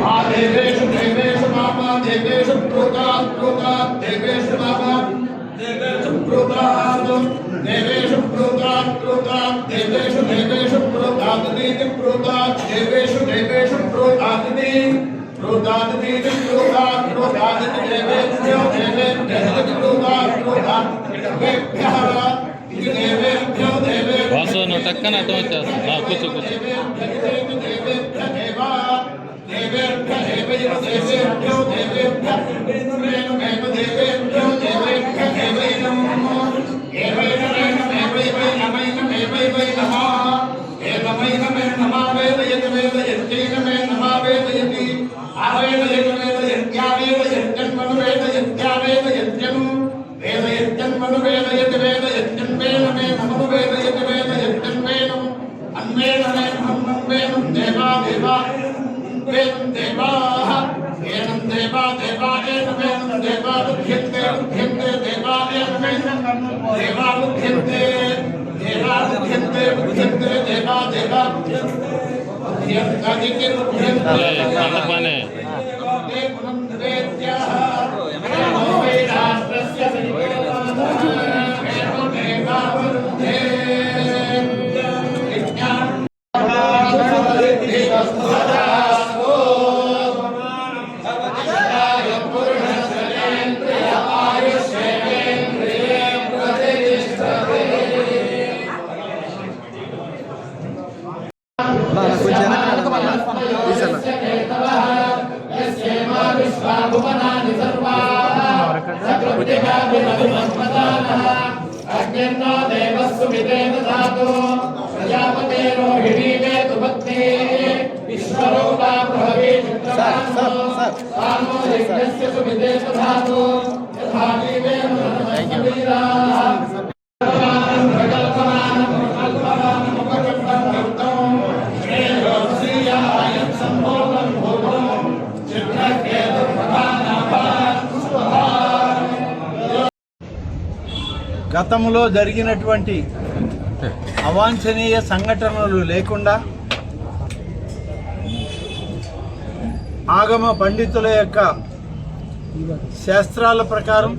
देवेषु देवेषु मामा देवेषु प्रोतात् प्रोतात् देवेषु मामा देवेषु प्रोतात् देवेषु प्रोतात् प्रोतात् देवेषु देवेषु प्रोतादिति प्रोतात् देवेषु देवेषु प्रोतादिति प्रोतादिति प्रोतात् प्रोतादिति देवेभ्यो देवेभ्यः प्रोतात् प्रोतात् देवेभ्यः देवेभ्यो देवेभ्यो वासो न टक्कना तो चास ना कुछ कुछ వచ్చేస్తుంది ఆ, కూర్చో కూర్చో వేదం దేవా లుభ్యంతే దేవా లుభ్యంతే లుభ్యంతే దేవా దేవా లుభ్యంతే అగ్నిర్నో దేవస్సు విదేన ధాతు ప్రజాపతే రోహిణీ వేతు పత్ని విశ్వరూపా సార్ సార్. తానో యజ్ఞస్య గతంలో జరిగినటువంటి అవాంఛనీయ సంఘటనలు లేకుండా ఆగమ పండితుల యొక్క శాస్త్రాల ప్రకారం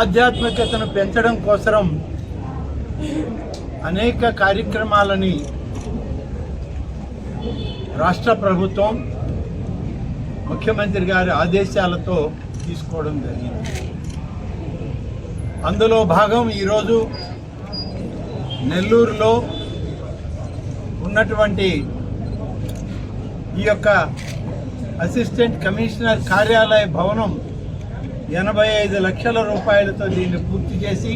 ఆధ్యాత్మికతను పెంచడం కోసరం అనేక కార్యక్రమాలని రాష్ట్ర ప్రభుత్వం ముఖ్యమంత్రి గారి ఆదేశాలతో తీసుకోవడం జరిగింది. అందులో భాగం ఈరోజు నెల్లూరులో ఉన్నటువంటి ఈ యొక్క అసిస్టెంట్ కమిషనర్ కార్యాలయ భవనం ఎనభై ఐదు లక్షల రూపాయలతో దీన్ని పూర్తి చేసి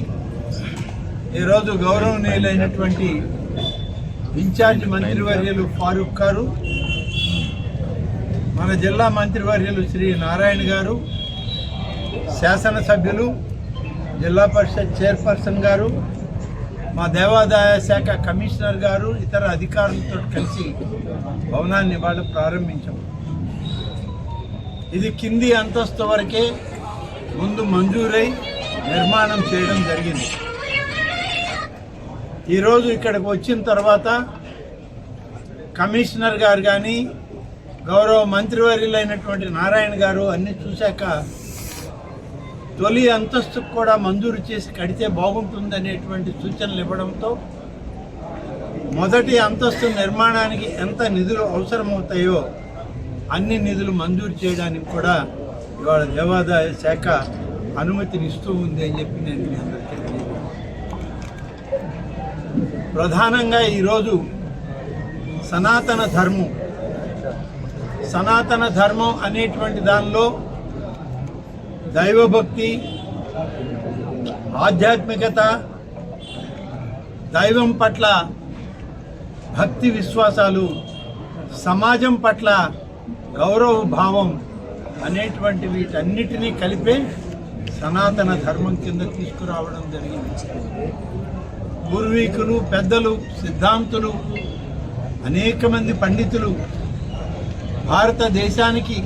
ఈరోజు గౌరవనీయులైనటువంటి ఇన్ఛార్జ్ మంత్రివర్యులు ఫారూక్ గారు మన జిల్లా మంత్రివర్యులు శ్రీ నారాయణ గారు శాసనసభ్యులు జిల్లా పరిషత్ చైర్పర్సన్ గారు మా దేవాదాయ శాఖ కమిషనర్ గారు ఇతర అధికారులతో కలిసి భవనాన్ని ఇవాళ ప్రారంభించాం. ఇది కింది అంతస్తు వరకే ముందు మంజూరై నిర్మాణం చేయడం జరిగింది. ఈరోజు ఇక్కడికి వచ్చిన తర్వాత కమిషనర్ గారు కానీ గౌరవ మంత్రివర్యులైనటువంటి నారాయణ గారు అన్ని చూశాక తొలి అంతస్తుకు కూడా మంజూరు చేసి కడితే బాగుంటుందనేటువంటి సూచనలు ఇవ్వడంతో మొదటి అంతస్తు నిర్మాణానికి ఎంత నిధులు అవసరమవుతాయో అన్ని నిధులు మంజూరు చేయడానికి కూడా ఇవాళ దేవాదాయ శాఖ అనుమతినిస్తూ ఉంది అని చెప్పి నేను మీ అందరికీ ప్రధానంగా ఈరోజు సనాతన ధర్మం. సనాతన ధర్మం అనేటువంటి దానిలో దైవభక్తి ఆధ్యాత్మికత దైవం పట్ల భక్తి విశ్వాసాలు సమాజం పట్ల గౌరవ భావం అనేటువంటి వీటన్నిటినీ కలిపే సనాతన ధర్మం కింద తీసుకురావడం జరిగింది. పూర్వీకులు పెద్దలు సిద్ధాంతులు అనేక మంది పండితులు భారతదేశానికి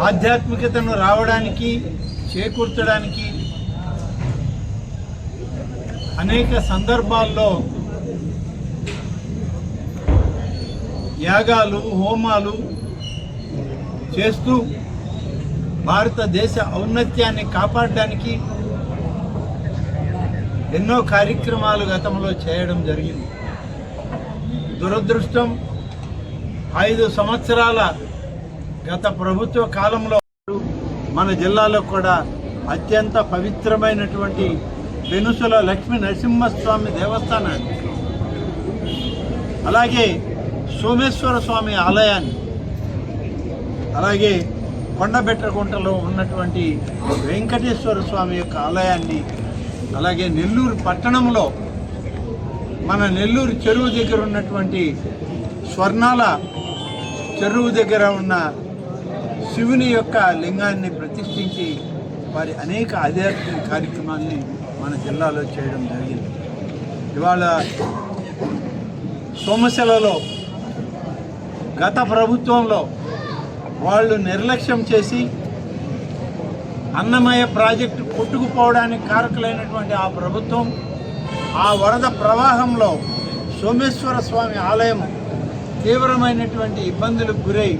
ఆధ్యాత్మికతను రావడానికి చేకూర్చడానికి అనేక సందర్భాల్లో యాగాలు హోమాలు చేస్తూ భారతదేశ ఔన్నత్యాన్ని కాపాడడానికి ఎన్నో కార్యక్రమాలు గతంలో చేయడం జరిగింది. దురదృష్టం ఐదు సంవత్సరాల గత ప్రభుత్వ కాలంలో మన జిల్లాలో కూడా అత్యంత పవిత్రమైనటువంటి వెనుసుల లక్ష్మీ నరసింహస్వామి దేవస్థానాన్ని అలాగే సోమేశ్వర స్వామి ఆలయాన్ని అలాగే కొండబెట్టకుంటలో ఉన్నటువంటి వెంకటేశ్వర స్వామి యొక్క ఆలయాన్ని అలాగే నెల్లూరు పట్టణంలో మన నెల్లూరు చెరువు దగ్గర ఉన్నటువంటి స్వర్ణాల చెరువు దగ్గర ఉన్న శివుని యొక్క లింగాన్ని ప్రతిష్ఠించి వారి అనేక ఆధ్యాత్మిక కార్యక్రమాల్ని మన జిల్లాలో చేయడం జరిగింది. ఇవాళ సోమశిలలో గత ప్రభుత్వంలో వాళ్ళు నిర్లక్ష్యం చేసి అన్నమయ ప్రాజెక్టు కొట్టుకుపోవడానికి కారకులైనటువంటి ఆ ప్రభుత్వం ఆ వరద ప్రవాహంలో సోమేశ్వర స్వామి ఆలయం తీవ్రమైనటువంటి ఇబ్బందులకు గురై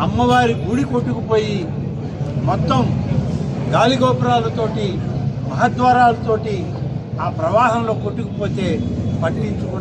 అమ్మవారి గుడి కొట్టుకుపోయి మొత్తం గాలిగోపురాలతోటి మహద్వారాలతోటి ఆ ప్రవాహంలో కొట్టుకుపోతే పట్టించుకుంటే